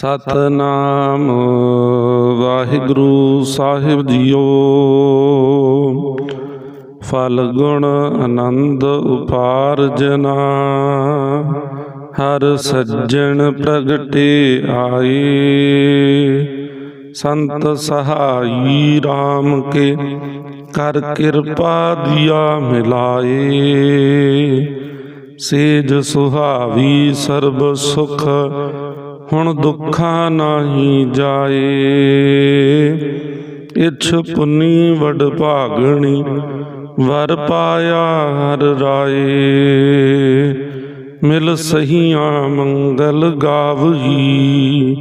ਸਤਨਾਮ ਵਾਹਿਗੁਰੂ ਸਾਹਿਬ JIO. ਫਲ ਗੁਣ ਆਨੰਦ ਉਪਾਰਜਨਾ ਹਰ ਸੱਜਣ ਪ੍ਰਗਟੇ ਆਏ। ਸੰਤ ਸਹਾਈ RAM ਕੇ ਕਰ ਕਿਰਪਾ ਦਿਆ ਮਿਲਾਏ। ਸੇਜ ਸੁਹਾਵੀ ਸਰਬ ਸੁਖ ਹੁਣ ਦੁੱਖਾਂ ਨਾਹੀ ਜਾਏ। ਇਛ ਪੁੰਨੀ ਵਡ ਭਾਗਣੀ, ਵਰ ਪਾਇਆ ਹਰ ਰਾਏ। ਮਿਲ ਸਹੀਆਂ ਮੰਗਲ ਗਾਵਹੀ,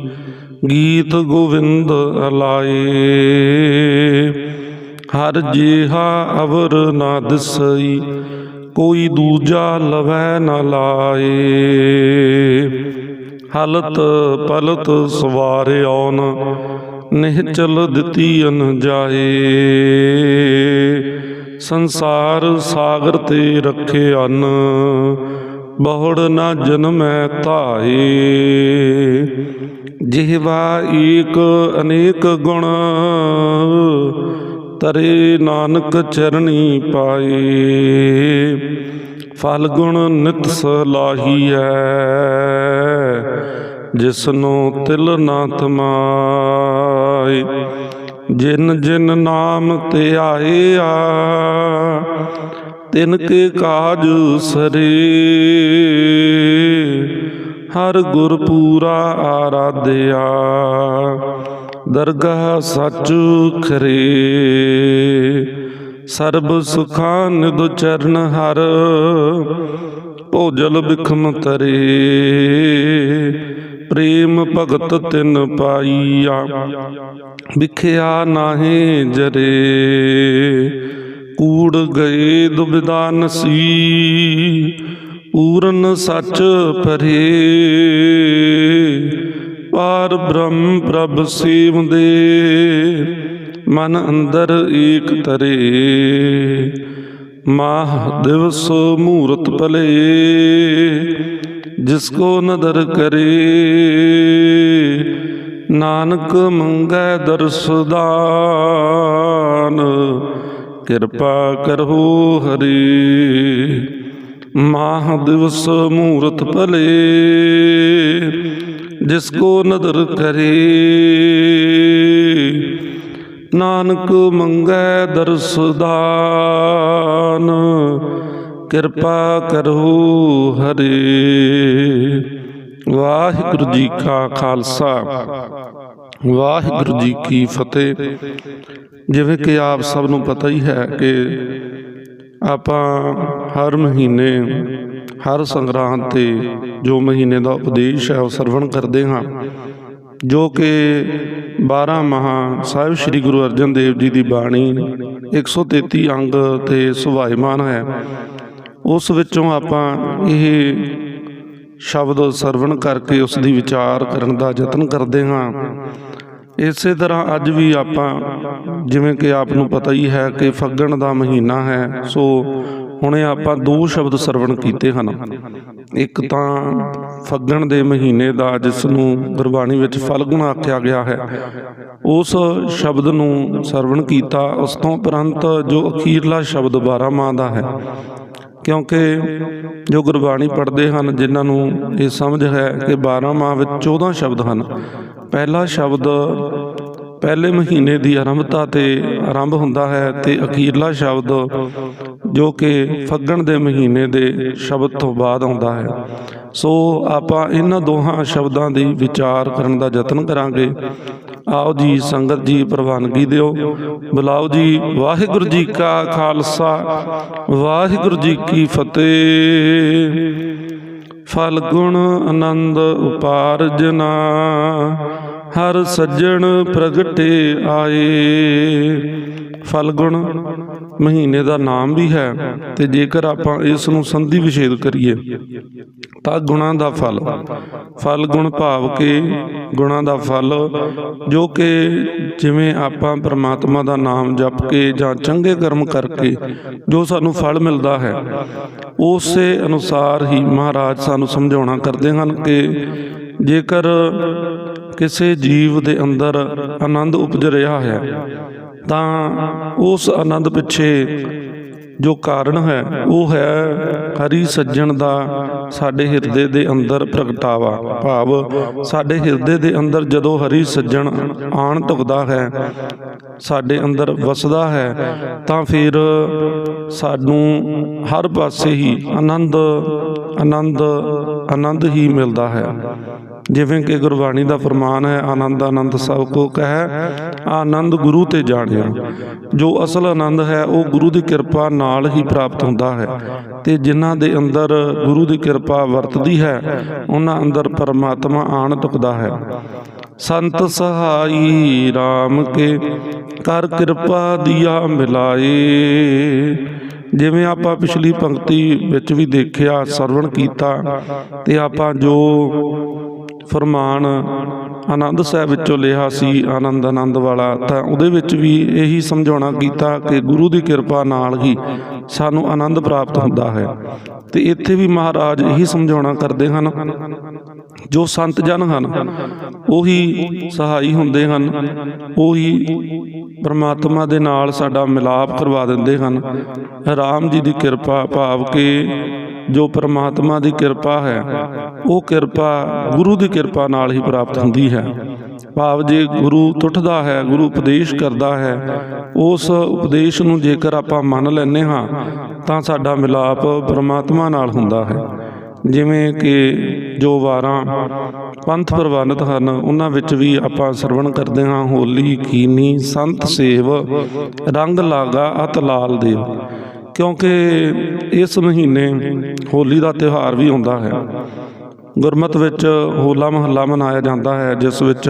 ਗੀਤ ਗੋਵਿੰਦ ਅਲਾਏ। ਹਰ ਜੀਹਾ ਅਵਰ ਨਾ ਦਿਸਈ, ਕੋਈ ਦੂਜਾ ਲਵੈ ਨਾ ਲਾਏ। ਹਲਤ ਪਲਤ ਸਵਾਰੇ ਸਵਾਰਿਆਉਨ ਨਿਹਚਲ ਦਿੱਤੀ ਅਨ ਜਾਏ ਸੰਸਾਰ ਸਾਗਰ ਤੇ ਰੱਖੇ ਅਨ, ਬਹੁੜ ਨਾ ਜਨਮੈ ਧਾਏ ਜਿਹਵਾ ਏਕ ਅਨੇਕ ਗੁਣ, ਤਰੇ ਨਾਨਕ ਚਰਣੀ ਪਾਏ। ਫਲ ਗੁਣ ਨਿਤ ਸਲਾਹੀਐ ਜਿਸਨੂੰ ਤਿਲ ਨਾ ਥਮਾਏ ਜਿਨ ਜਿਨ ਨਾਮ ਤੇ ਆਏ ਤਿਨ ਕੇ ਕਾਜ ਸਰੇ। ਹਰ ਗੁਰ ਪੂਰਾ ਆਰਾਧਿਆ, ਦਰਗਾਹ ਸੱਚ ਖਰੇ। ਸਰਬ ਸੁਖਾਂ ਨਿਦ ਚਰਨ ਹਰ ਭੋਜਲ ਬਿਖਮ ਤਰੇ, ਪ੍ਰੇਮ ਭਗਤ ਤਿਨ ਪਾਈਆ। ਵਿਖਿਆ ਨਾਹੀ ਜਰੇ, ਕੂੜ ਗਏ ਦੁਬਿਧਾ ਨਸੀ, ਪੂਰਨ ਸੱਚ ਪਰੇ ਪਾਰ ਬ੍ਰਹਮ ਪ੍ਰਭ ਸੇਵਦੇ, ਮਨ ਅੰਦਰ ਏਕ ਤਰੇ। ਮਾਹ ਦਿਵਸ ਮੂਰਤ ਭਲੇ, ਜਿਸ ਕੋ ਨਦਰ ਕਰੇ। ਨਾਨਕ ਮੰਗੈ ਦਰਸਦਾਨ ਕਿਰਪਾ ਕਰੋ ਹਰੀ। ਮਾਹ ਦਿਵਸ ਮੂਰਤ ਭਲੇ, ਜਿਸ ਕੋ ਨਦਰ ਕਰੇ। ਨਾਨਕ ਮੰਗੈ ਦਰਸਦਾਨ ਕਿਰਪਾ ਕਰੋ ਹਰੇ। ਵਾਹਿਗੁਰੂ ਜੀ ਕਾ ਖਾਲਸਾ, ਵਾਹਿਗੁਰੂ ਜੀ ਕੀ ਫਤਿਹ। ਜਿਵੇਂ ਕਿ ਆਪ ਸਭ ਨੂੰ ਪਤਾ ਹੀ ਹੈ ਕਿ ਆਪਾਂ ਹਰ ਮਹੀਨੇ, ਹਰ ਸੰਗਰਾਂਦ ਤੇ ਜੋ ਮਹੀਨੇ ਦਾ ਉਪਦੇਸ਼ ਹੈ ਉਹ ਸਰਵਣ ਕਰਦੇ ਹਾਂ। ਜੋ ਕਿ 12 ਮਹਾ ਸਾਹਿਬ ਸ੍ਰੀ ਗੁਰੂ ਅਰਜਨ ਦੇਵ ਜੀ ਦੀ ਬਾਣੀ 133 ਅੰਗ ਤੇ ਸੁਭਾਇਮਾਨ ਹੈ। ਉਸ ਵਿੱਚੋਂ ਆਪਾਂ ਇਹ ਸ਼ਬਦ ਸਰਵਣ ਕਰਕੇ ਉਸ ਦੀ ਵਿਚਾਰ ਕਰਨ ਦਾ ਯਤਨ ਕਰਦੇ ਹਾਂ। ਇਸੇ ਤਰ੍ਹਾਂ ਅੱਜ ਵੀ ਆਪਾਂ ਜਿਵੇਂ ਕਿ ਆਪ ਨੂੰ ਪਤਾ ਹੀ ਹੈ ਕਿ ਫੱਗਣ ਦਾ ਮਹੀਨਾ ਹੈ, ਸੋ ਹੁਣੇ ਆਪਾਂ ਦੋ ਸ਼ਬਦ ਸਰਵਣ ਕੀਤੇ ਹਨ। ਇੱਕ ਤਾਂ ਫੱਗਣ ਦੇ ਮਹੀਨੇ ਦਾ ਜਿਸ ਨੂੰ ਗੁਰਬਾਣੀ ਵਿੱਚ ਫਲਗੁਣ ਆਖਿਆ ਗਿਆ ਹੈ, ਉਸ ਸ਼ਬਦ ਨੂੰ ਸਰਵਣ ਕੀਤਾ ਉਸ ਤੋਂ ਉਪਰੰਤ ਜੋ ਅਖੀਰਲਾ ਸ਼ਬਦ 12 ਮਾਹ ਦਾ ਹੈ, ਕਿਉਂਕਿ ਜੋ ਗੁਰਬਾਣੀ ਪੜ੍ਹਦੇ ਹਨ, ਜਿਨ੍ਹਾਂ ਨੂੰ ਇਹ ਸਮਝ ਹੈ ਕਿ 12 ਮਾਹ ਵਿੱਚ 14 ਸ਼ਬਦ ਹਨ, ਪਹਿਲਾ ਸ਼ਬਦ ਪਹਿਲੇ ਮਹੀਨੇ ਦੀ ਆਰੰਭਤਾ ਤੇ ਆਰੰਭ ਹੁੰਦਾ ਹੈ ਤੇ ਅਖੀਰਲਾ ਸ਼ਬਦ ਜੋ ਕਿ ਫੱਗਣ ਦੇ ਮਹੀਨੇ ਦੇ ਸ਼ਬਦ ਤੋਂ ਬਾਅਦ ਆਉਂਦਾ ਹੈ। ਸੋ ਆਪਾਂ ਇਹਨਾਂ ਦੋਹਾਂ ਸ਼ਬਦਾਂ ਦੀ ਵਿਚਾਰ ਕਰਨ ਦਾ ਯਤਨ ਕਰਾਂਗੇ। ਆਓ ਜੀ, ਸੰਗਤ ਜੀ, ਪ੍ਰਵਾਨਗੀ ਦਿਓ। ਬੁਲਾਓ ਜੀ, ਵਾਹਿਗੁਰੂ ਜੀ ਕਾ ਖਾਲਸਾ, ਵਾਹਿਗੁਰੂ ਜੀ ਕੀ ਫਤਿਹ। ਫਲ ਗੁਣ ਆਨੰਦ ਉਪਾਰਜਨਾ ਹਰ ਸੱਜਣ ਪ੍ਰਗਟੇ ਆਏ। ਫਲ ਗੁਣ ਮਹੀਨੇ ਦਾ ਨਾਮ ਵੀ ਹੈ ਤੇ ਜੇਕਰ ਆਪਾਂ ਇਸ ਨੂੰ ਸੰਧੀ ਵਿਛੇਦ ਕਰੀਏ, ਤਾਂ ਗੁਣਾ ਦਾ ਫਲ। ਫਲ ਗੁਣ ਭਾਵ ਕੇ ਗੁਣਾ ਦਾ ਫਲ, ਜੋ ਕਿ ਜਿਵੇਂ ਆਪਾਂ ਪ੍ਰਮਾਤਮਾ ਦਾ ਨਾਮ ਜਪ ਕੇ ਜਾਂ ਚੰਗੇ ਕਰਮ ਕਰਕੇ ਜੋ ਸਾਨੂੰ ਫਲ ਮਿਲਦਾ ਹੈ, ਉਸੇ ਅਨੁਸਾਰ ਹੀ ਮਹਾਰਾਜ ਸਾਨੂੰ ਸਮਝਾਉਣਾ ਕਰਦੇ ਹਨ ਕਿ ਜੇਕਰ ਕਿਸੇ ਜੀਵ ਦੇ ਅੰਦਰ ਆਨੰਦ ਉਪਜ ਰਿਹਾ ਹੈ, ਤਾਂ ਉਸ ਆਨੰਦ ਪਿੱਛੇ ਜੋ ਕਾਰਨ ਹੈ, ਉਹ ਹੈ ਹਰੀ ਸੱਜਣ ਦਾ ਸਾਡੇ ਹਿਰਦੇ ਦੇ ਅੰਦਰ ਪ੍ਰਗਟਾਵਾ ਭਾਵ ਸਾਡੇ ਹਿਰਦੇ ਦੇ ਅੰਦਰ ਜਦੋਂ ਹਰੀ ਸੱਜਣ ਆਣ ਢੁਕਦਾ ਹੈ ਸਾਡੇ ਅੰਦਰ ਵਸਦਾ ਹੈ ਤਾਂ ਫਿਰ ਸਾਨੂੰ ਹਰ ਪਾਸੇ ਹੀ ਆਨੰਦ ਆਨੰਦ ਆਨੰਦ ਹੀ ਮਿਲਦਾ ਹੈ। ਜਿਵੇਂ ਕਿ ਗੁਰਬਾਣੀ ਦਾ ਫਰਮਾਨ ਹੈ ਆਨੰਦ ਆਨੰਦ ਸਭ ਕੋ ਕਹੈ ਆਨੰਦ ਗੁਰੂ ਤੇ ਜਾਣਿਆ। ਜੋ ਅਸਲ ਆਨੰਦ ਹੈ ਉਹ ਗੁਰੂ ਦੀ ਕਿਰਪਾ ਨਾਲ ਹੀ ਪ੍ਰਾਪਤ ਹੁੰਦਾ ਹੈ। ਤੇ ਜਿਨ੍ਹਾਂ ਦੇ ਅੰਦਰ ਗੁਰੂ ਦੀ ਕਿਰਪਾ ਵਰਤਦੀ ਹੈ ਉਹਨਾਂ ਅੰਦਰ ਪਰਮਾਤਮਾ ਆਣ ਟੁਕਦਾ ਹੈ। ਸੰਤ ਸਹਾਈ RAM ਕੇ, ਕਰ ਕਿਰਪਾ ਦਿਆ ਮਿਲਾਏ। ਜਿਵੇਂ ਆਪਾਂ ਪਿਛਲੀ ਪੰਕਤੀ ਵਿੱਚ ਵੀ ਦੇਖਿਆ, ਸਰਵਣ ਕੀਤਾ ਤੇ ਆਪਾਂ ਜੋ ਫਰਮਾਨ ਆਨੰਦ ਸਾਹਿਬ ਵਿੱਚੋਂ ਲਿਆ ਸੀ, ਆਨੰਦ ਆਨੰਦ ਵਾਲਾ, ਤਾਂ ਉਹਦੇ ਵਿੱਚ ਵੀ ਇਹੀ ਸਮਝਾਉਣਾ ਕੀਤਾ ਕਿ ਗੁਰੂ ਦੀ ਕਿਰਪਾ ਨਾਲ ਹੀ ਸਾਨੂੰ ਆਨੰਦ ਪ੍ਰਾਪਤ ਹੁੰਦਾ ਹੈ। ਤੇ ਇੱਥੇ ਵੀ ਮਹਾਰਾਜ ਇਹੀ ਸਮਝਾਉਣਾ ਕਰਦੇ ਹਨ ਜੋ ਸੰਤ ਜਨ ਹਨ, ਉਹੀ ਸਹਾਈ ਹੁੰਦੇ ਹਨ, ਉਹੀ ਪਰਮਾਤਮਾ ਦੇ ਨਾਲ ਸਾਡਾ ਮਿਲਾਪ ਕਰਵਾ ਦਿੰਦੇ ਹਨ। ਰਾਮ ਜੀ ਦੀ ਕਿਰਪਾ ਭਾਵ ਕਿ ਜੋ ਪਰਮਾਤਮਾ ਦੀ ਕਿਰਪਾ ਹੈ, ਉਹ ਕਿਰਪਾ ਗੁਰੂ ਦੀ ਕਿਰਪਾ ਨਾਲ ਹੀ ਪ੍ਰਾਪਤ ਹੁੰਦੀ ਹੈ। ਭਾਵ ਜੇ ਗੁਰੂ ਟੁੱਟਦਾ ਹੈ, ਗੁਰੂ ਉਪਦੇਸ਼ ਕਰਦਾ ਹੈ, ਉਸ ਉਪਦੇਸ਼ ਨੂੰ ਜੇਕਰ ਆਪਾਂ ਮੰਨ ਲੈਨੇ ਹਾਂ, ਤਾਂ ਸਾਡਾ ਮਿਲਾਪ ਪਰਮਾਤਮਾ ਨਾਲ ਹੁੰਦਾ ਹੈ। ਜਿਵੇਂ ਕਿ ਜੋ ਵਾਰਾਂ ਪੰਥ ਪ੍ਰਵਾਨਿਤ ਹਨ, ਉਹਨਾਂ ਵਿੱਚ ਵੀ ਆਪਾਂ ਸਰਵਣ ਕਰਦੇ ਹਾਂ, ਹੋਲੀ ਕੀਨੀ ਸੰਤ ਸੇਵ, ਰੰਗ ਲਾਗਾ, ਅਤ ਲਾਲ ਦੇਵ। ਕਿਉਂਕਿ ਇਸ ਮਹੀਨੇ ਹੋਲੀ ਦਾ ਤਿਉਹਾਰ ਵੀ ਹੁੰਦਾ ਹੈ। ਗੁਰਮਤ ਵਿੱਚ ਹੋਲਾ ਮਹੱਲਾ ਮਨਾਇਆ ਜਾਂਦਾ ਹੈ, ਜਿਸ ਵਿੱਚ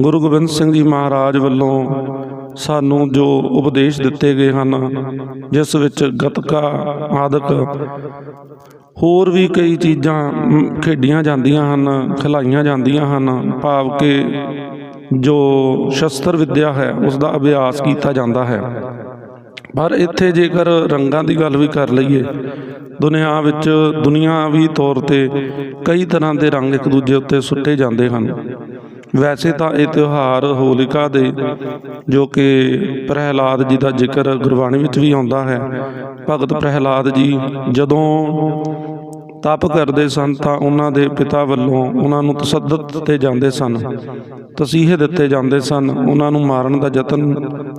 ਗੁਰੂ ਗੋਬਿੰਦ ਸਿੰਘ ਜੀ ਮਹਾਰਾਜ ਵੱਲੋਂ ਸਾਨੂੰ ਜੋ ਉਪਦੇਸ਼ ਦਿੱਤੇ ਗਏ ਹਨ, ਜਿਸ ਵਿੱਚ ਗਤਕਾ ਆਦਿਕ ਹੋਰ ਵੀ ਕਈ ਚੀਜ਼ਾਂ ਖੇਡੀਆਂ ਜਾਂਦੀਆਂ ਹਨ, ਖਿਲਾਈਆਂ ਜਾਂਦੀਆਂ ਹਨ, ਭਾਵ ਕਿ ਜੋ ਸ਼ਸਤਰ ਵਿੱਦਿਆ ਹੈ ਉਸ ਦਾ ਅਭਿਆਸ ਕੀਤਾ ਜਾਂਦਾ ਹੈ। ਪਰ ਇੱਥੇ ਜੇਕਰ ਰੰਗਾਂ ਦੀ ਗੱਲ ਵੀ ਕਰ ਲਈਏ, ਦੁਨੀਆ ਵਿੱਚ ਦੁਨੀਆਵੀ ਤੌਰ ਤੇ ਕਈ ਤਰ੍ਹਾਂ ਦੇ ਰੰਗ ਇੱਕ ਦੂਜੇ ਉੱਤੇ ਸੁੱਟੇ ਜਾਂਦੇ ਹਨ। ਵੈਸੇ ਤਾਂ ਇਹ ਤਿਉਹਾਰ ਹੋਲਿਕਾ ਦੇ, ਜੋ ਕਿ ਪ੍ਰਹਿਲਾਦ ਜੀ ਦਾ ਜ਼ਿਕਰ ਗੁਰਬਾਣੀ ਵਿੱਚ ਵੀ ਆਉਂਦਾ ਹੈ। ਭਗਤ ਪ੍ਰਹਿਲਾਦ ਜੀ ਜਦੋਂ ਤਪ ਕਰਦੇ ਸਨ ਤਾਂ ਉਹਨਾਂ ਦੇ ਪਿਤਾ ਵੱਲੋਂ ਉਹਨਾਂ ਨੂੰ ਤਸੱਦਦ ਦਿੱਤੇ ਜਾਂਦੇ ਸਨ, ਤਸੀਹੇ ਦਿੱਤੇ ਜਾਂਦੇ ਸਨ। ਉਹਨਾਂ ਨੂੰ ਮਾਰਨ ਦਾ ਯਤਨ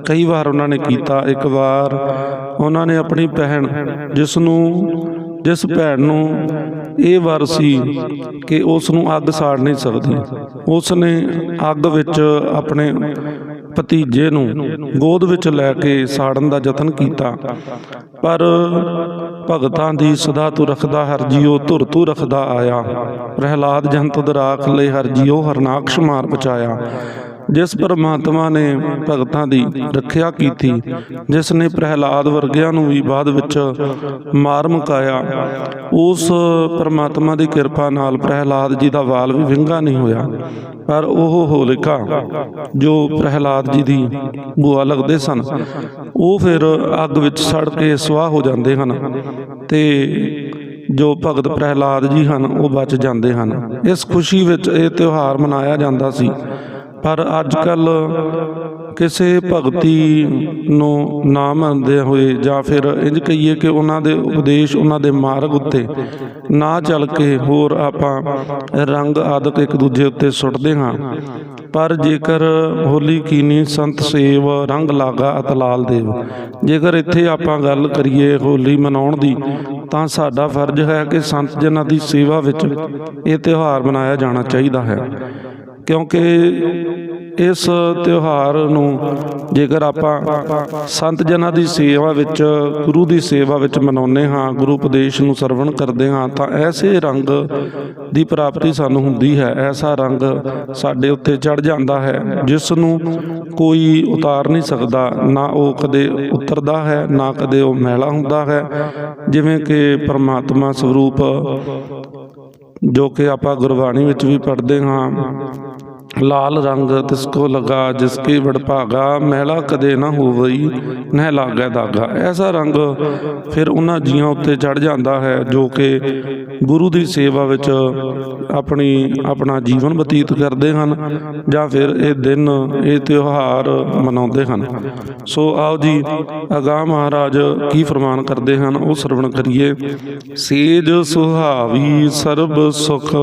ਕਈ ਵਾਰ ਉਹਨਾਂ ਨੇ ਕੀਤਾ। ਇੱਕ ਵਾਰ ਉਹਨਾਂ ਨੇ ਆਪਣੀ ਭੈਣ ਜਿਸ ਨੂੰ, ਜਿਸ ਭੈਣ ਨੂੰ ਇਹ ਵਰ ਸੀ ਕਿ ਉਸ ਨੂੰ ਅੱਗ ਸਾੜ ਨਹੀਂ ਸਕਦੀ। ਉਸ ਨੇ ਅੱਗ ਵਿੱਚ ਆਪਣੇ ਭਤੀਜੇ ਨੂੰ ਗੋਦ ਵਿੱਚ ਲੈ ਕੇ ਸਾੜਨ ਦਾ ਯਤਨ ਕੀਤਾ। ਪਰ ਭਗਤਾਂ ਦੀ ਸਦਾ ਤੂੰ ਰੱਖਦਾ ਹਰ ਜੀਉ ਧੁਰ ਤੂੰ ਰੱਖਦਾ ਆਇਆ। ਪ੍ਰਹਿਲਾਦ ਜੰਤ ਦਰਾਖ ਲਈ ਹਰ ਜੀਉ ਹਰਨਾਕਸ਼ ਮਾਰ ਬਚਾਇਆ ਜਿਸ ਪਰਮਾਤਮਾ ਨੇ ਭਗਤਾਂ ਦੀ ਰੱਖਿਆ ਕੀਤੀ ਜਿਸ ਨੇ ਪ੍ਰਹਿਲਾਦ ਵਰਗਿਆਂ ਨੂੰ ਵੀ ਬਾਅਦ ਵਿੱਚ ਮਾਰ ਮੁਕਾਇਆ, ਉਸ ਪਰਮਾਤਮਾ ਦੀ ਕਿਰਪਾ ਨਾਲ ਪ੍ਰਹਿਲਾਦ ਜੀ ਦਾ ਵਾਲ ਵੀ ਵਿੰਗਾ ਨਹੀਂ ਹੋਇਆ। ਪਰ ਉਹ ਹੋਲਿਕਾ ਜੋ ਪ੍ਰਹਿਲਾਦ ਜੀ ਦੀ ਬੁਆ ਲੱਗਦੇ ਸਨ, ਉਹ ਫਿਰ ਅੱਗ ਵਿੱਚ ਸੜ ਕੇ ਸਵਾਹ ਹੋ ਜਾਂਦੇ ਹਨ ਤੇ ਜੋ ਭਗਤ ਪ੍ਰਹਿਲਾਦ ਜੀ ਹਨ, ਉਹ ਬਚ ਜਾਂਦੇ ਹਨ। ਇਸ ਖੁਸ਼ੀ ਵਿੱਚ ਇਹ ਤਿਉਹਾਰ ਮਨਾਇਆ ਜਾਂਦਾ ਸੀ। ਪਰ ਅੱਜ ਕੱਲ ਕਿਸੇ ਭਗਤੀ ਨੂੰ ਨਾ ਮੰਨਦੇ ਹੋਏ ਜਾਂ ਫਿਰ ਇੰਜ ਕਹੀਏ ਕਿ ਉਹਨਾਂ ਦੇ ਉਪਦੇਸ਼ ਉਹਨਾਂ ਦੇ ਮਾਰਗ ਉੱਤੇ ਨਾ ਚੱਲ ਕੇ ਹੋਰ ਆਪਾਂ ਰੰਗ ਆਦਿਕ ਇੱਕ ਦੂਜੇ ਉੱਤੇ ਸੁੱਟਦੇ ਹਾਂ। ਪਰ ਜੇਕਰ ਹੋਲੀ ਕੀਨੀ ਸੰਤ ਸੇਵ ਰੰਗ ਲਾਗਾ ਅਤਲਾਲ ਦੇਵ, ਜੇਕਰ ਇੱਥੇ ਆਪਾਂ ਗੱਲ ਕਰੀਏ ਹੋਲੀ ਮਨਾਉਣ ਦੀ, ਤਾਂ ਸਾਡਾ ਫਰਜ਼ ਹੈ ਕਿ ਸੰਤ ਜਨਾਂ ਦੀ ਸੇਵਾ ਵਿੱਚ ਇਹ ਤਿਉਹਾਰ ਮਨਾਇਆ ਜਾਣਾ ਚਾਹੀਦਾ ਹੈ। ਕਿਉਂਕਿ ਇਸ ਤਿਉਹਾਰ ਨੂੰ ਜੇਕਰ ਆਪਾਂ ਸੰਤ ਜਨਾਂ ਦੀ ਸੇਵਾ ਵਿੱਚ, ਗੁਰੂ ਦੀ ਸੇਵਾ ਵਿੱਚ ਮਨਾਉਂਦੇ ਹਾਂ, ਗੁਰੂ ਉਪਦੇਸ਼ ਨੂੰ ਸਰਵਣ ਕਰਦੇ ਹਾਂ, ਤਾਂ ਐਸੇ ਰੰਗ ਦੀ ਪ੍ਰਾਪਤੀ ਸਾਨੂੰ ਹੁੰਦੀ ਹੈ। ਐਸਾ ਰੰਗ ਸਾਡੇ ਉੱਤੇ ਚੜ ਜਾਂਦਾ ਹੈ, ਜਿਸ ਨੂੰ ਕੋਈ ਉਤਾਰ ਨਹੀਂ ਸਕਦਾ। ਨਾ ਉਹ ਕਦੇ ਉਤਰਦਾ ਹੈ, ਨਾ ਕਦੇ ਉਹ ਮਹਿਲਾ ਹੁੰਦਾ ਹੈ। ਜਿਵੇਂ ਕਿ ਪਰਮਾਤਮਾ ਸਰੂਪ ਜੋ ਕਿ ਆਪਾਂ ਗੁਰਬਾਣੀ ਵਿੱਚ ਵੀ ਪੜ੍ਹਦੇ ਹਾਂ। ਲਾਲ ਰੰਗ ਤਿਸਕੋ ਲਗਾ ਜਿਸਕੇ ਵਡਭਾਗਾ ਮਹਿਲਾ ਕਦੇ ਨਾ ਹੋਵਈ, ਨਹਿ ਲਾਗੈ ਦਾਗਾ। ਐਸਾ ਰੰਗ ਫਿਰ ਉਹਨਾਂ ਜੀਆਂ ਉੱਤੇ ਚੜ ਜਾਂਦਾ ਹੈ, ਜੋ ਕਿ ਗੁਰੂ ਦੀ ਸੇਵਾ ਵਿੱਚ ਆਪਣੀ, ਆਪਣਾ ਜੀਵਨ ਬਤੀਤ ਕਰਦੇ ਹਨ, ਜਾਂ ਫਿਰ ਇਹ ਦਿਨ, ਇਹ ਤਿਉਹਾਰ ਮਨਾਉਂਦੇ ਹਨ। ਸੋ ਆਓ ਜੀ ਅਗਾ ਮਹਾਰਾਜ ਕੀ ਫਰਮਾਨ ਕਰਦੇ ਹਨ, ਉਹ ਸਰਵਣ ਕਰੀਏ। ਸੇਜ ਸੁਹਾਵੀ ਸਰਬ ਸੁਖ,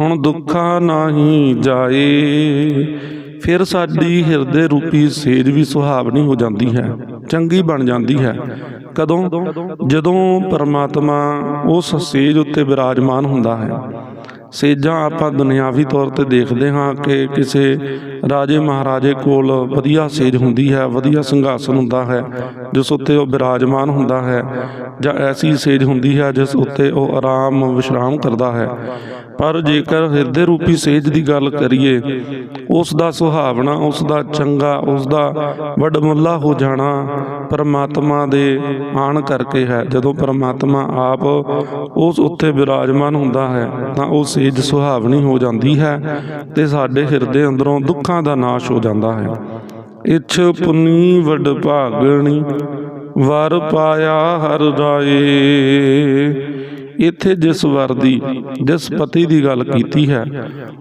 ਹੁਣ ਦੁੱਖਾ ਨਾਹੀ ਜਾਏ। ਫਿਰ ਸਾਡੀ ਹਿਰਦੇ ਰੂਪੀ ਸੇਜ ਵੀ ਸੁਹਾਵਣੀ ਹੋ ਜਾਂਦੀ ਹੈ, ਚੰਗੀ ਬਣ ਜਾਂਦੀ ਹੈ। ਕਦੋਂ? ਜਦੋਂ ਪਰਮਾਤਮਾ ਉਸ ਸੇਜ ਉੱਤੇ ਬਿਰਾਜਮਾਨ ਹੁੰਦਾ ਹੈ। ਸੇਜਾਂ ਆਪਾਂ ਦੁਨਿਆਵੀ ਤੌਰ ਤੇ ਦੇਖਦੇ ਹਾਂ ਕਿ ਕਿਸੇ ਰਾਜੇ ਮਹਾਰਾਜੇ ਕੋਲ ਵਧੀਆ ਸੇਜ ਹੁੰਦੀ ਹੈ, ਵਧੀਆ ਸਿੰਘਾਸਨ ਹੁੰਦਾ ਹੈ, ਜਿਸ ਉੱਤੇ ਉਹ ਬਿਰਾਜਮਾਨ ਹੁੰਦਾ ਹੈ, ਜਾਂ ਐਸੀ ਸੇਜ ਹੁੰਦੀ ਹੈ ਜਿਸ ਉੱਤੇ ਉਹ ਆਰਾਮ, ਵਿਸ਼ਰਾਮ ਕਰਦਾ ਹੈ। ਪਰ ਜੇਕਰ ਹਿਰਦੇ ਰੂਪੀ ਸੇਜ ਦੀ ਗੱਲ ਕਰੀਏ, ਉਸ ਦਾ ਸੁਹਾਵਣਾ, ਉਸ ਦਾ ਚੰਗਾ, ਉਸ ਦਾ ਵੱਡਮੁੱਲਾ ਹੋ ਜਾਣਾ ਪਰਮਾਤਮਾ ਦੇ ਆਣ ਕਰਕੇ ਹੈ। ਜਦੋਂ ਪਰਮਾਤਮਾ ਆਪ ਉਸ ਉੱਤੇ ਬਿਰਾਜਮਾਨ ਹੁੰਦਾ ਹੈ, ਤਾਂ ਉਹ ਸੇਜ ਸੁਹਾਵਣੀ ਹੋ ਜਾਂਦੀ ਹੈ ਤੇ ਸਾਡੇ ਹਿਰਦੇ ਅੰਦਰੋਂ ਦੁੱਖਾਂ ਦਾ ਨਾਸ਼ ਹੋ ਜਾਂਦਾ ਹੈ। ਇਛ ਪੁਨੀ ਵਡ ਭਾਗਣੀ, ਵਰ ਪਾਇਆ ਹਰ ਰਾਏ ਇੱਥੇ ਜਿਸ ਵਰ ਦੀ, ਜਿਸ ਪਤੀ ਦੀ ਗੱਲ ਕੀਤੀ ਹੈ,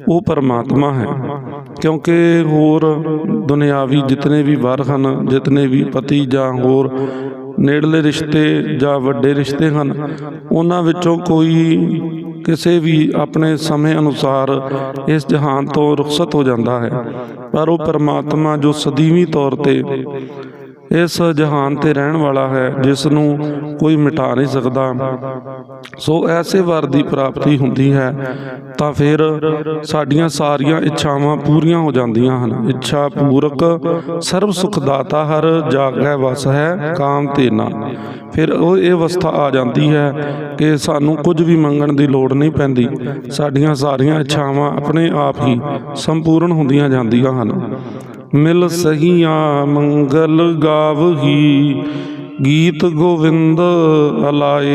ਉਹ ਪਰਮਾਤਮਾ ਹੈ। ਕਿਉਂਕਿ ਹੋਰ ਦੁਨਿਆਵੀ ਜਿਤਨੇ ਵੀ ਵਰ ਹਨ, ਜਿਤਨੇ ਵੀ ਪਤੀ ਜਾਂ ਹੋਰ ਨੇੜਲੇ ਰਿਸ਼ਤੇ ਜਾਂ ਵੱਡੇ ਰਿਸ਼ਤੇ ਹਨ। ਉਹਨਾਂ ਵਿੱਚੋਂ ਕੋਈ ਕਿਸੇ ਵੀ ਆਪਣੇ ਸਮੇਂ ਅਨੁਸਾਰ ਇਸ ਜਹਾਨ ਤੋਂ ਰੁਖਸਤ ਹੋ ਜਾਂਦਾ ਹੈ। ਪਰ ਉਹ ਪਰਮਾਤਮਾ ਜੋ ਸਦੀਵੀ ਤੌਰ ਤੇ ਇਸ ਜਹਾਨ ਤੇ ਰਹਿਣ ਵਾਲਾ ਹੈ ਜਿਸ ਨੂੰ ਕੋਈ ਮਿਟਾ ਨਹੀਂ ਸਕਦਾ। ਸੋ ਐਸੇ ਵਰ ਦੀ ਪ੍ਰਾਪਤੀ ਹੁੰਦੀ ਹੈ, ਤਾਂ ਫਿਰ ਸਾਡੀਆਂ ਸਾਰੀਆਂ ਇੱਛਾਵਾਂ ਪੂਰੀਆਂ ਹੋ ਜਾਂਦੀਆਂ ਹਨ। ਇੱਛਾ ਪੂਰਕ ਸਰਬ ਸੁਖ ਦਾਤਾ ਹਰ ਜਾਗੈ ਵਸ ਹੈ, ਕਾਮ ਤੇ ਤੇਨਾ ਫਿਰ ਉਹ ਇਹ ਅਵਸਥਾ ਆ ਜਾਂਦੀ ਹੈ ਕਿ ਸਾਨੂੰ ਕੁਝ ਵੀ ਮੰਗਣ ਦੀ ਲੋੜ ਨਹੀਂ ਪੈਂਦੀ। ਸਾਡੀਆਂ ਸਾਰੀਆਂ ਇੱਛਾਵਾਂ ਆਪਣੇ ਆਪ ਹੀ ਸੰਪੂਰਨ ਹੁੰਦੀਆਂ ਜਾਂਦੀਆਂ ਹਨ। ਮਿਲ ਸਹੀਆਂ ਮੰਗਲ ਗਾਵਹੀ ਗੀਤ ਗੋਵਿੰਦ ਅਲਾਏ।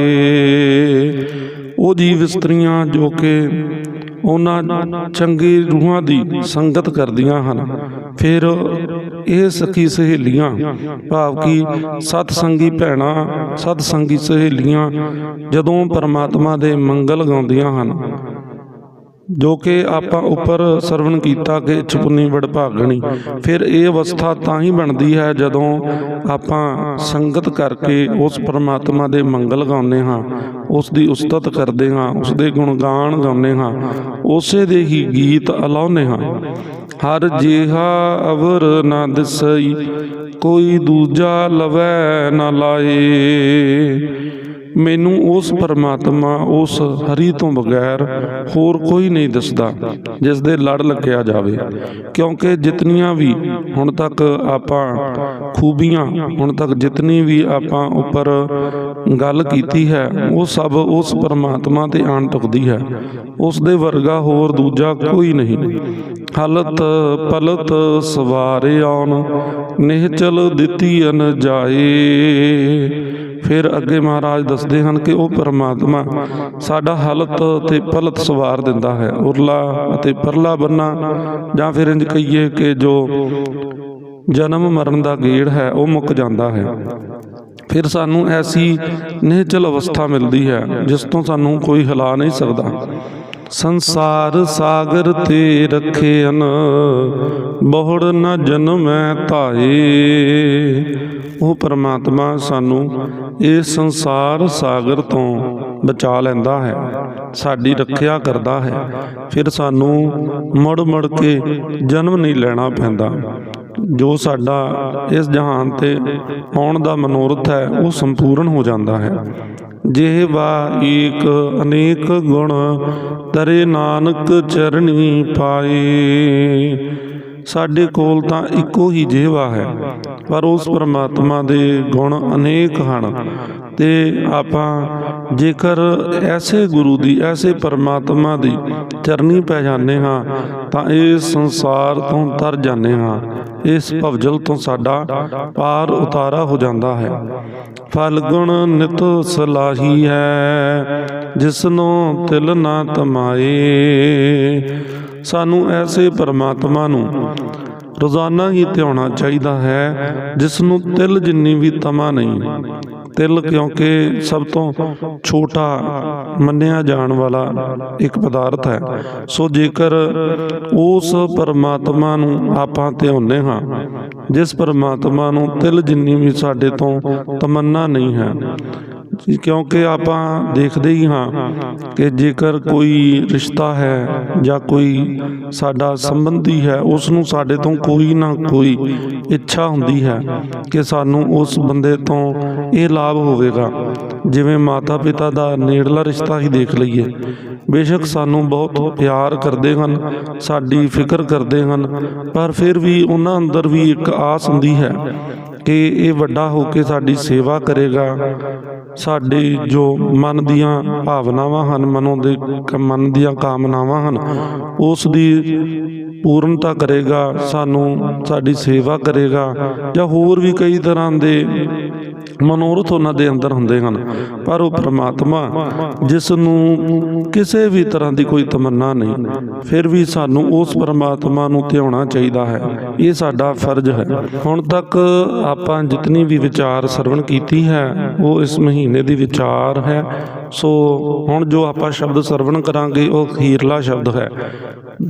ਉਹ ਜੀਵ ਇਸਤਰੀਆਂ ਜੋ ਕਿ ਉਹਨਾਂ ਚੰਗੀ ਰੂਹਾਂ ਦੀ ਸੰਗਤ ਕਰਦੀਆਂ ਹਨ। ਫਿਰ ਇਹ ਸਖੀ ਸਹੇਲੀਆਂ ਭਾਵ ਕਿ ਸਤ ਸੰਗੀ ਭੈਣਾਂ ਸਤ ਸੰਗੀ ਸਹੇਲੀਆਂ ਜਦੋਂ ਪਰਮਾਤਮਾ ਦੇ ਮੰਗਲ ਗਾਉਂਦੀਆਂ ਹਨ। ਜੋ ਕਿ ਆਪਾਂ ਉੱਪਰ ਸਰਵਣ ਕੀਤਾ ਕਿ ਛਪੁੰਨੀ ਵਡਭਾਗਣੀ ਫਿਰ ਇਹ ਅਵਸਥਾ ਤਾਂ ਹੀ ਬਣਦੀ ਹੈ ਜਦੋਂ ਆਪਾਂ ਸੰਗਤ ਕਰਕੇ ਉਸ ਪਰਮਾਤਮਾ ਦੇ ਮੰਗਲ ਗਾਉਂਦੇ ਹਾਂ, ਉਸ ਦੀ ਉਸਤਤ ਕਰਦੇ ਹਾਂ, ਉਸ ਦੇ ਗੁਣਗਾਨ ਗਾਉਂਦੇ ਹਾਂ, ਉਸੇ ਦੇ ਹੀ ਗੀਤ ਅਲਾਉਂਦੇ ਹਾਂ। ਹਰ ਜਿਹਾ ਅਵਰ ਨਾ ਦਿਸਈ, ਕੋਈ ਦੂਜਾ ਲਵੈ ਨਾ ਲਾਏ। ਮੈਨੂੰ ਉਸ ਪਰਮਾਤਮਾ, ਉਸ ਹਰੀ ਤੋਂ ਬਗੈਰ ਹੋਰ ਕੋਈ ਨਹੀਂ ਦਿਸਦਾ ਜਿਸ ਦੇ ਲੜ ਲੱਗਿਆ ਜਾਵੇ। ਕਿਉਂਕਿ ਜਿਤਨੀਆਂ ਵੀ ਹੁਣ ਤੱਕ ਆਪਾਂ ਖੂਬੀਆਂ, ਹੁਣ ਤੱਕ ਜਿਤਨੀ ਵੀ ਆਪਾਂ ਉੱਪਰ ਗੱਲ ਕੀਤੀ ਹੈ, ਉਹ ਸਭ ਉਸ ਪਰਮਾਤਮਾ ਤੇ ਆਣ ਟੁਕਦੀ ਹੈ। ਉਸ ਦੇ ਵਰਗਾ ਹੋਰ ਦੂਜਾ ਕੋਈ ਨਹੀਂ। ਹਲਤ ਪਲਤ ਸਵਾਰੇ ਆਉਣ ਨਿਹਚਲ ਦਿੱਤੀ ਅਨ ਜਾਏ। ਫਿਰ ਅੱਗੇ ਮਹਾਰਾਜ ਦੱਸਦੇ ਹਨ ਕਿ ਉਹ ਪਰਮਾਤਮਾ ਸਾਡਾ ਹਲਤ ਤੇ ਪਲਤ ਸਵਾਰ ਦਿੰਦਾ ਹੈ, ਉਰਲਾ ਅਤੇ ਪਰਲਾ ਬੰਨਾ। ਜਾਂ ਫਿਰ ਇੰਜ ਕਹੀਏ ਕਿ ਜੋ ਜਨਮ ਮਰਨ ਦਾ ਗੇੜ ਹੈ, ਉਹ ਮੁੱਕ ਜਾਂਦਾ ਹੈ। ਫਿਰ ਸਾਨੂੰ ਐਸੀ ਨਿਹਚਲ ਅਵਸਥਾ ਮਿਲਦੀ ਹੈ, ਜਿਸ ਤੋਂ ਸਾਨੂੰ ਕੋਈ ਹਿਲਾ ਨਹੀਂ ਸਕਦਾ। ਸੰਸਾਰ ਸਾਗਰ ਤੇ ਰਖੇਨ ਬਹੁੜ ਨ ਜਨਮੈ ਧਾਏ। ਉਹ ਪਰਮਾਤਮਾ ਸਾਨੂੰ ਇਸ ਸੰਸਾਰ ਸਾਗਰ ਤੋਂ ਬਚਾ ਲੈਂਦਾ ਹੈ, ਸਾਡੀ ਰੱਖਿਆ ਕਰਦਾ ਹੈ। ਫਿਰ ਸਾਨੂੰ ਮੁੜ ਮੁੜ ਕੇ ਜਨਮ ਨਹੀਂ ਲੈਣਾ ਪੈਂਦਾ। ਜੋ ਸਾਡਾ ਇਸ ਜਹਾਨ ਤੇ ਆਉਣ ਦਾ ਮਨੋਰਥ ਹੈ, ਉਹ ਸੰਪੂਰਨ ਹੋ ਜਾਂਦਾ ਹੈ। ਜਿਹੇ ਜਿਹਵਾ ਏਕ ਅਨੇਕ ਗੁਣ ਤਰੇ ਨਾਨਕ ਚਰਣੀ ਪਾਏ। ਸਾਡੇ ਕੋਲ ਤਾਂ ਇੱਕੋ ਹੀ ਜਿਹਵਾ ਹੈ, ਪਰ ਉਸ ਪਰਮਾਤਮਾ ਦੇ ਗੁਣ ਅਨੇਕ ਹਨ। ਤੇ ਆਪਾਂ ਜੇਕਰ ਐਸੇ ਗੁਰੂ ਦੀ, ਐਸੇ ਪਰਮਾਤਮਾ ਦੀ ਚਰਨੀ ਪੈ ਜਾਂਦੇ ਹਾਂ, ਤਾਂ ਇਸ ਸੰਸਾਰ ਤੋਂ ਤਰ ਜਾਂਦੇ ਹਾਂ। ਇਸ ਭਵਜਲ ਤੋਂ ਸਾਡਾ ਪਾਰ ਉਤਾਰਾ ਹੋ ਜਾਂਦਾ ਹੈ। ਫਲਗੁਣ ਨਿਤ ਸਲਾਹੀ ਹੈ, ਜਿਸਨੂੰ ਤਿਲ ਨਾ ਤਮਾਏ। ਸਾਨੂੰ ਐਸੇ ਪਰਮਾਤਮਾ ਨੂੰ ਰੋਜ਼ਾਨਾ ਹੀ ਧਿਆਉਣਾ ਚਾਹੀਦਾ ਹੈ ਜਿਸ ਨੂੰ ਤਿਲ ਜਿੰਨੀ ਵੀ ਤਮਾ ਨਹੀਂ। ਤਿਲ ਕਿਉਂਕਿ ਸਭ ਤੋਂ ਛੋਟਾ ਮੰਨਿਆ ਜਾਣ ਵਾਲਾ ਇੱਕ ਪਦਾਰਥ ਹੈ। ਸੋ ਜੇਕਰ ਉਸ ਪਰਮਾਤਮਾ ਨੂੰ ਆਪਾਂ ਧਿਆਉਂਦੇ ਹਾਂ, ਜਿਸ ਪਰਮਾਤਮਾ ਨੂੰ ਤਿਲ ਜਿੰਨੀ ਵੀ ਸਾਡੇ ਤੋਂ ਤਮੰਨਾ ਨਹੀਂ ਹੈ ਕਿਉਂਕਿ ਆਪਾਂ ਦੇਖਦੇ ਹੀ ਹਾਂ ਕਿ ਜੇਕਰ ਕੋਈ ਰਿਸ਼ਤਾ ਹੈ ਜਾਂ ਕੋਈ ਸਾਡਾ ਸੰਬੰਧੀ ਹੈ, ਉਸ ਨੂੰ ਸਾਡੇ ਤੋਂ ਕੋਈ ਨਾ ਕੋਈ ਇੱਛਾ ਹੁੰਦੀ ਹੈ ਕਿ ਸਾਨੂੰ ਉਸ ਬੰਦੇ ਤੋਂ ਇਹ ਲਾਭ ਹੋਵੇਗਾ। ਜਿਵੇਂ ਮਾਤਾ ਪਿਤਾ ਦਾ ਨੇੜਲਾ ਰਿਸ਼ਤਾ ਹੀ ਦੇਖ ਲਈਏ। ਬੇਸ਼ੱਕ ਸਾਨੂੰ ਬਹੁਤ ਪਿਆਰ ਕਰਦੇ ਹਨ, ਸਾਡੀ ਫਿਕਰ ਕਰਦੇ ਹਨ, ਪਰ ਫਿਰ ਵੀ ਉਹਨਾਂ ਅੰਦਰ ਵੀ ਇੱਕ ਆਸ ਹੁੰਦੀ ਹੈ ਕਿ ਇਹ ਵੱਡਾ ਹੋ ਕੇ ਸਾਡੀ ਸੇਵਾ ਕਰੇਗਾ। ਸਾਡੇ ਜੋ ਮਨ ਦੀਆਂ ਭਾਵਨਾਵਾਂ ਹਨ, ਮਨੋਂ ਦੇ ਮਨ ਦੀਆਂ ਕਾਮਨਾਵਾਂ ਹਨ, ਉਸ ਦੀ ਪੂਰਨਤਾ ਕਰੇਗਾ, ਸਾਨੂੰ ਸਾਡੀ ਸੇਵਾ ਕਰੇਗਾ ਜਾਂ ਹੋਰ ਵੀ ਕਈ ਤਰ੍ਹਾਂ ਦੇ ਮਨੋਰਥ ਉਹਨਾਂ ਦੇ ਅੰਦਰ ਹੁੰਦੇ ਹਨ। ਪਰ ਉਹ ਪ੍ਰਮਾਤਮਾ ਜਿਸ ਨੂੰ ਕਿਸੇ ਵੀ ਤਰ੍ਹਾਂ ਦੀ ਕੋਈ ਤਮੰਨਾ ਨਹੀਂ, ਫਿਰ ਵੀ ਸਾਨੂੰ ਉਸ ਪ੍ਰਮਾਤਮਾ ਨੂੰ ਧਿਆਉਣਾ ਚਾਹੀਦਾ ਹੈ। ਇਹ ਸਾਡਾ ਫਰਜ਼ ਹੈ। ਹੁਣ ਤੱਕ ਆਪਾਂ ਜਿਤਨੀ ਵੀ ਵਿਚਾਰ ਸਰਵਣ ਕੀਤੀ ਹੈ, ਉਹ ਇਸ ਮਹੀਨੇ ਦੀ ਵਿਚਾਰ ਹੈ। ਸੋ ਹੁਣ ਜੋ ਆਪਾਂ ਸ਼ਬਦ ਸਰਵਣ ਕਰਾਂਗੇ, ਉਹ ਅਖੀਰਲਾ ਸ਼ਬਦ ਹੈ।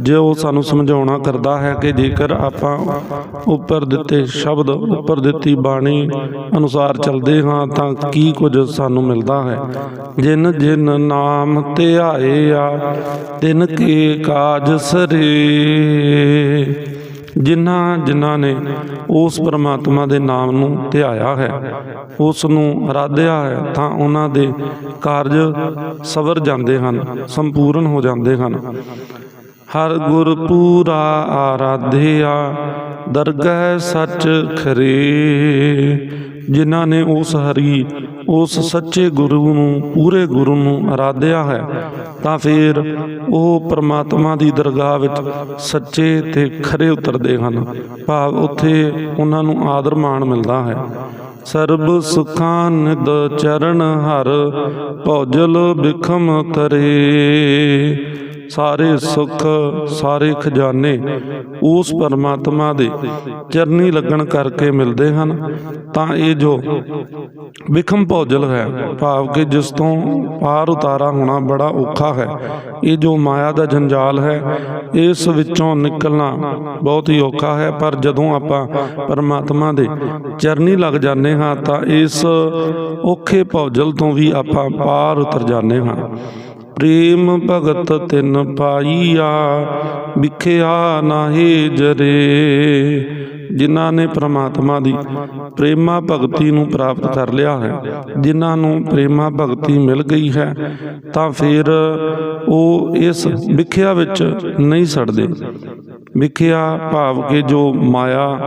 ਜੋ ਸਾਨੂੰ ਸਮਝਾਉਣਾ ਕਰਦਾ ਹੈ ਕਿ ਜੇਕਰ ਆਪਾਂ ਉੱਪਰ ਦਿੱਤੇ ਸ਼ਬਦ, ਉੱਪਰ ਦਿੱਤੀ ਬਾਣੀ ਅਨੁਸਾਰ ਚੱਲਦੇ ਹਾਂ, ਤਾਂ ਕੀ ਕੁਝ ਸਾਨੂੰ ਮਿਲਦਾ ਹੈ? ਜਿਨ ਜਿਨ ਨਾਮ ਧਿਆਏ ਆ, ਤਿਨ ਕੇ ਕਾਜ ਸਰੇ। ਜਿਨ੍ਹਾਂ ਜਿਨ੍ਹਾਂ ਨੇ ਉਸ ਪਰਮਾਤਮਾ ਦੇ ਨਾਮ ਨੂੰ ਧਿਆਇਆ ਹੈ, ਉਸ ਨੂੰ ਆਰਾਧਿਆ ਹੈ, ਤਾਂ ਉਹਨਾਂ ਦੇ ਕਾਰਜ ਸਵਰ ਜਾਂਦੇ ਹਨ, ਸੰਪੂਰਨ ਹੋ ਜਾਂਦੇ ਹਨ। ਹਰ ਗੁਰ ਪੂਰਾ ਆਰਾਧਿਆ, ਦਰਗਹਿ ਸੱਚ ਖਰੇ, ਜਿਨ੍ਹਾਂ ਨੇ ਉਸ ਹਰੀ ਉਸ ਸੱਚੇ ਗੁਰੂ ਨੂੰ, ਪੂਰੇ ਗੁਰੂ ਨੂੰ ਅਰਾਧਿਆ ਹੈ, ਤਾਂ ਫਿਰ ਉਹ ਪ੍ਰਮਾਤਮਾ ਦੀ ਦਰਗਾਹ ਵਿੱਚ ਸੱਚੇ ਤੇ ਖਰੇ ਉਤਰਦੇ ਹਨ। ਭਾਵ ਉੱਥੇ ਉਹਨਾਂ ਨੂੰ ਆਦਰ ਮਾਣ ਮਿਲਦਾ ਹੈ। ਸਰਬ ਸੁਖਾਂ ਨਿਦ ਚਰਨ ਹਰ ਭੌਜਲ ਬਿਖਮ ਤਰੇ ਸਾਰੇ ਸੁੱਖ ਸਾਰੇ ਖਜ਼ਾਨੇ ਉਸ ਪਰਮਾਤਮਾ ਦੇ ਚਰਨੀ ਲੱਗਣ ਕਰਕੇ ਮਿਲਦੇ ਹਨ। ਤਾਂ ਇਹ ਜੋ ਵਿਖਮ ਭੌਜਲ ਹੈ, ਭਾਵ ਕਿ ਜਿਸ ਤੋਂ ਪਾਰ ਉਤਾਰਾ ਹੋਣਾ ਬੜਾ ਔਖਾ ਹੈ, ਇਹ ਜੋ ਮਾਇਆ ਦਾ ਜੰਜਾਲ ਹੈ, ਇਸ ਵਿੱਚੋਂ ਨਿਕਲਣਾ ਬਹੁਤ ਹੀ ਔਖਾ ਹੈ। ਪਰ ਜਦੋਂ ਆਪਾਂ ਪਰਮਾਤਮਾ ਦੇ ਚਰਨੀ ਲੱਗ ਜਾਂਦੇ ਹਾਂ ਤਾਂ ਇਸ ਔਖੇ ਭੌਜਲ ਤੋਂ ਵੀ ਆਪਾਂ ਪਾਰ ਉਤਰ ਜਾਂਦੇ ਹਾਂ। ਪ੍ਰੇਮ ਭਗਤ ਤਿਨ ਪਾਈਆ, ਵਿਖਿਆ ਨਾਹੀ ਜਰੇ। ਜਿਨ੍ਹਾਂ ਨੇ ਪ੍ਰਮਾਤਮਾ ਦੀ ਪ੍ਰੇਮਾ ਭਗਤੀ ਨੂੰ ਪ੍ਰਾਪਤ ਕਰ ਲਿਆ ਹੈ, ਜਿਨ੍ਹਾਂ ਨੂੰ ਪ੍ਰੇਮਾ ਭਗਤੀ ਮਿਲ ਗਈ ਹੈ, ਤਾਂ ਫਿਰ ਉਹ ਇਸ ਵਿਖਿਆ ਵਿੱਚ ਨਹੀਂ ਸੜਦੇ। ਵਿਖਿਆ ਭਾਵ ਕਿ ਜੋ ਮਾਇਆ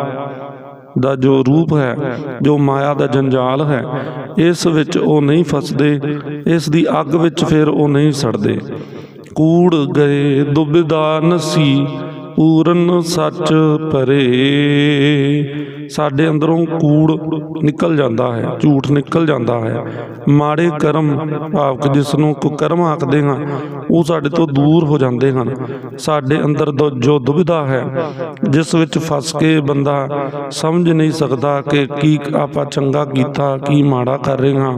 ਦਾ ਜੋ ਰੂਪ ਹੈ, ਜੋ ਮਾਇਆ ਦਾ ਜੰਜਾਲ ਹੈ, ਇਸ ਵਿੱਚ ਉਹ ਨਹੀਂ ਫਸਦੇ, ਇਸ ਦੀ ਅੱਗ ਵਿੱਚ ਫਿਰ ਉਹ ਨਹੀਂ ਸੜਦੇ। ਕੂੜ ਗਏ ਦੁਬਿਦਾ ਨਸੀ ਪੂਰਨ ਸੱਚ ਪਰੇ ਸਾਡੇ ਅੰਦਰੋਂ ਕੂੜ ਨਿਕਲ ਜਾਂਦਾ ਹੈ, ਝੂਠ ਨਿਕਲ ਜਾਂਦਾ ਹੈ। ਮਾੜੇ ਕਰਮ ਭਾਵਕ ਜਿਸ ਨੂੰ ਕੁਕਰਮ ਆਖਦੇ ਹਾਂ, ਉਹ ਸਾਡੇ ਤੋਂ ਦੂਰ ਹੋ ਜਾਂਦੇ ਹਨ। ਸਾਡੇ ਅੰਦਰ ਦੋ- ਜੋ ਦੁਬਿਧਾ ਹੈ, ਜਿਸ ਵਿੱਚ ਫਸ ਕੇ ਬੰਦਾ ਸਮਝ ਨਹੀਂ ਸਕਦਾ ਕਿ ਕੀ ਆਪਾਂ ਚੰਗਾ ਕੀਤਾ, ਕੀ ਮਾੜਾ ਕਰ ਰਹੇ ਹਾਂ।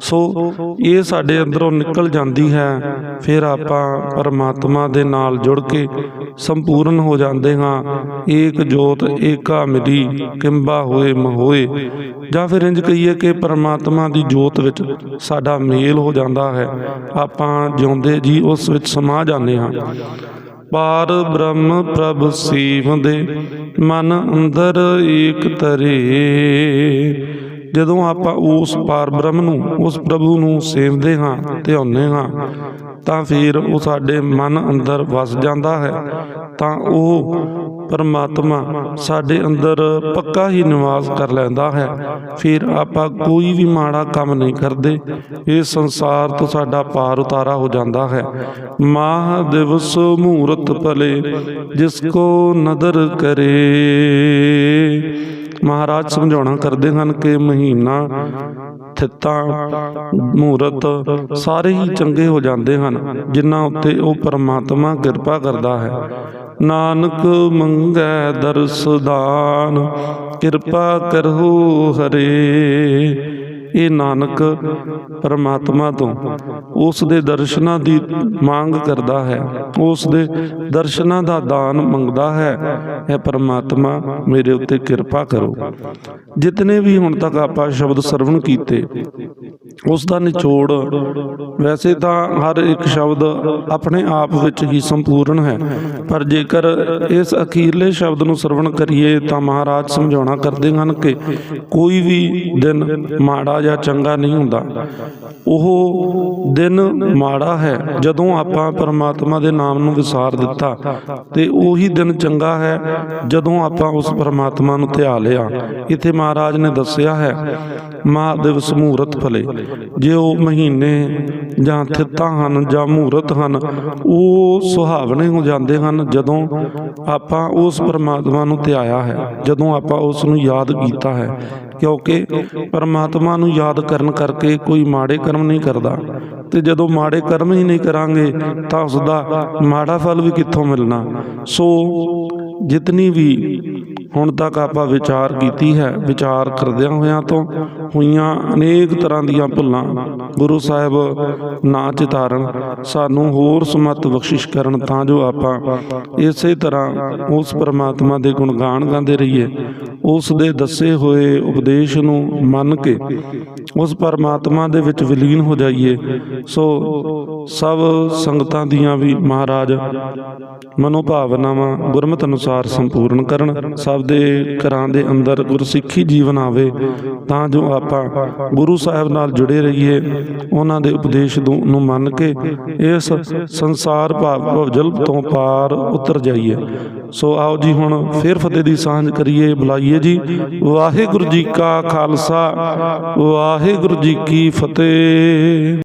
ਸੋ ਇਹ ਸਾਡੇ ਅੰਦਰੋਂ ਨਿਕਲ ਜਾਂਦੀ ਹੈ, ਫਿਰ ਆਪਾਂ ਪਰਮਾਤਮਾ ਦੇ ਨਾਲ ਜੁੜ ਕੇ ਸੰਪੂਰਨ ਹੋ ਜਾਂਦੇ ਹਾਂ, ਏਕ ਜੋਤ, ਏਕਾ ਮਿਲੀ, ਕਿੰਬਾ ਹੋਏ, ਮਹੋਏ। ਜਾਂ ਫਿਰ ਇੰਜ ਕਹੀਏ ਕਿ ਪਰਮਾਤਮਾ ਦੀ ਜੋਤ ਵਿੱਚ ਸਾਡਾ ਮੇਲ ਹੋ ਜਾਂਦਾ ਹੈ। ਆਪਾਂ ਜਿਉਂਦੇ ਜੀ ਉਸ ਵਿੱਚ ਸਮਾ ਜਾਂਦੇ ਹਾਂ। ਪਾਰ ਬ੍ਰਹਮ ਪ੍ਰਭ ਸੀਵ ਦੇ, ਮਨ ਅੰਦਰ ਏਕ ਤਰੇ। ਜਦੋਂ ਆਪਾਂ ਉਸ ਪਾਰ ਬ੍ਰਹਮ ਨੂੰ, ਉਸ ਪ੍ਰਭੂ ਨੂੰ ਸੇਵਦੇ ਹਾਂ ਧਿਆਉਂਦੇ ਹਾਂ, ਤਾਂ ਫਿਰ ਉਹ ਸਾਡੇ ਮਨ ਅੰਦਰ ਵਸ ਜਾਂਦਾ ਹੈ। ਤਾਂ ਉਹ ਪਰਮਾਤਮਾ ਸਾਡੇ ਅੰਦਰ ਪੱਕਾ ਹੀ ਨਿਵਾਸ ਕਰ ਲੈਂਦਾ ਹੈ। ਫਿਰ ਆਪਾਂ ਕੋਈ ਵੀ ਮਾੜਾ ਕੰਮ ਨਹੀਂ ਕਰਦੇ, ਇਹ ਸੰਸਾਰ ਤੋਂ ਸਾਡਾ ਪਾਰ ਉਤਾਰਾ ਹੋ ਜਾਂਦਾ ਹੈ। ਮਾਹ ਦਿਵਸ ਮੂਰਤ ਭਲੇ, ਜਿਸ ਕੋ ਨਦਰ ਕਰੇ। ਮਹਾਰਾਜ ਸਮਝਾਉਣਾ ਕਰਦੇ ਹਨ ਕਿ ਮਹੀਨਾ, ਥਿੱਤਾਂ, ਮੂਰਤ ਸਾਰੇ ਹੀ ਚੰਗੇ ਹੋ ਜਾਂਦੇ ਹਨ, ਜਿਨ੍ਹਾਂ ਉੱਤੇ ਉਹ ਪਰਮਾਤਮਾ ਕਿਰਪਾ ਕਰਦਾ ਹੈ। ਨਾਨਕ ਮੰਗੈ ਦਰਸ ਦਾਨ, ਕਿਰਪਾ ਕਰਹੁ ਹਰੇ। ਇਹ ਨਾਨਕ ਪਰਮਾਤਮਾ ਤੋਂ ਉਸ ਦੇ ਦਰਸ਼ਨਾਂ ਦੀ ਮੰਗ ਕਰਦਾ ਹੈ। ਉਸ ਦੇ ਦਰਸ਼ਨਾਂ ਦਾ ਦਾਨ ਮੰਗਦਾ ਹੈ। ਇਹ ਪਰਮਾਤਮਾ, ਮੇਰੇ ਉੱਤੇ ਕਿਰਪਾ ਕਰੋ। ਜਿਤਨੇ ਵੀ ਹੁਣ ਤੱਕ ਆਪਾਂ ਸ਼ਬਦ ਸਰਵਣ ਕੀਤੇ ਉਸ ਦਾ ਨਿਚੋੜ ਵੈਸੇ ਤਾਂ ਹਰ ਇੱਕ ਸ਼ਬਦ ਆਪਣੇ ਆਪ ਵਿੱਚ ਹੀ ਸੰਪੂਰਨ ਹੈ। ਪਰ ਜੇਕਰ ਇਸ ਅਖੀਰਲੇ ਸ਼ਬਦ ਨੂੰ ਸਰਵਣ ਕਰੀਏ ਤਾਂ ਮਹਾਰਾਜ ਸਮਝਾਉਣਾ ਕਰਦੇ ਹਨ ਕਿ ਕੋਈ ਵੀ ਦਿਨ ਮਾੜਾ ਜਾਂ ਚੰਗਾ ਨਹੀਂ ਹੁੰਦਾ। ਉਹ ਦਿਨ ਮਾੜਾ ਹੈ, ਜਦੋਂ ਆਪਾਂ ਪਰਮਾਤਮਾ ਦੇ ਨਾਮ ਨੂੰ ਵਿਸਾਰ ਦਿੱਤਾ ਤੇ ਉਹੀ ਦਿਨ ਚੰਗਾ ਹੈ, ਜਦੋਂ ਆਪਾਂ ਉਸ ਪਰਮਾਤਮਾ ਨੂੰ ਧਿਆ ਲਿਆ। ਇੱਥੇ ਮਹਾਰਾਜ ਨੇ ਦੱਸਿਆ ਹੈ, ਮਹਾਦੇਵ ਸਮੂਰਤ ਫਲੇ। ਜੇ ਉਹ ਮਹੀਨੇ ਜਾਂ ਥਿੱਤਾਂ ਹਨ ਜਾਂ ਮਹੂਰਤ ਹਨ, ਉਹ ਸੁਹਾਵਣੇ ਹੋ ਜਾਂਦੇ ਹਨ ਜਦੋਂ ਆਪਾਂ ਉਸ ਪਰਮਾਤਮਾ ਨੂੰ ਧਿਆਇਆ ਹੈ, ਜਦੋਂ ਆਪਾਂ ਉਸ ਨੂੰ ਯਾਦ ਕੀਤਾ ਹੈ। ਕਿਉਂਕਿ ਪਰਮਾਤਮਾ ਨੂੰ ਯਾਦ ਕਰਨ ਕਰਕੇ ਕੋਈ ਮਾੜੇ ਕਰਮ ਨਹੀਂ ਕਰਦਾ ਤੇ ਜਦੋਂ ਮਾੜੇ ਕਰਮ ਹੀ ਨਹੀਂ ਕਰਾਂਗੇ ਤਾਂ ਉਸ ਦਾ ਮਾੜਾ ਫਲ ਵੀ ਕਿੱਥੋਂ ਮਿਲਣਾ? ਸੋ ਜਿਤਨੀ ਵੀ ਹੁਣ ਤੱਕ ਆਪਾਂ ਵਿਚਾਰ ਕੀਤੀ ਹੈ, ਵਿਚਾਰ ਕਰਦਿਆਂ ਹੋਇਆਂ ਤੋਂ ਹੋਈਆਂ ਅਨੇਕ ਤਰ੍ਹਾਂ ਦੀਆਂ ਭੁੱਲਾਂ। ਗੁਰੂ ਸਾਹਿਬ ਨਾ ਚਿਤਾਰਨ ਸਾਨੂੰ ਹੋਰ ਸਮਤ ਬਖਸ਼ਿਸ਼ ਕਰਨ ਤਾਂ ਜੋ ਆਪਾਂ ਇਸੇ ਤਰ੍ਹਾਂ ਉਸ ਪਰਮਾਤਮਾ ਦੇ ਗੁਣਗਾਨ ਗਾਉਂਦੇ ਰਹੀਏ। ਉਸ ਦੇ ਦੱਸੇ ਹੋਏ ਉਪਦੇਸ਼ ਨੂੰ ਮੰਨ ਕੇ ਉਸ ਪਰਮਾਤਮਾ ਦੇ ਵਿੱਚ ਵਿਲੀਨ ਹੋ ਜਾਈਏ। ਸੋ ਸਭ ਸੰਗਤਾਂ ਦੀਆਂ ਵੀ ਮਹਾਰਾਜ ਮਨੋਭਾਵਨਾਵਾਂ ਗੁਰਮਤਿ ਅਨੁਸਾਰ ਸੰਪੂਰਨ ਕਰਨ। ਸਭ ਦੇ ਘਰਾਂ ਦੇ ਅੰਦਰ ਗੁਰਸਿੱਖੀ ਜੀਵਨ ਆਵੇ, ਤਾਂ ਜੋ ਆਪਾਂ ਗੁਰੂ ਸਾਹਿਬ ਨਾਲ ਜੁੜੇ ਰਹੀਏ, ਉਹਨਾਂ ਦੇ ਉਪਦੇਸ਼ ਨੂੰ ਮੰਨ ਕੇ ਇਸ ਸੰਸਾਰ ਭਾਵ ਭਵਜਲ ਤੋਂ ਪਾਰ ਉਤਰ ਜਾਈਏ। ਸੋ ਆਓ ਜੀ ਹੁਣ ਫਿਰ ਫਤਿਹ ਦੀ ਸਾਂਝ ਕਰੀਏ, ਬੁਲਾਈਏ ਜੀ। ਵਾਹਿਗੁਰੂ ਜੀ ਕਾ ਖਾਲਸਾ, ਵਾਹਿਗੁਰੂ ਜੀ ਕੀ ਫਤਿਹ।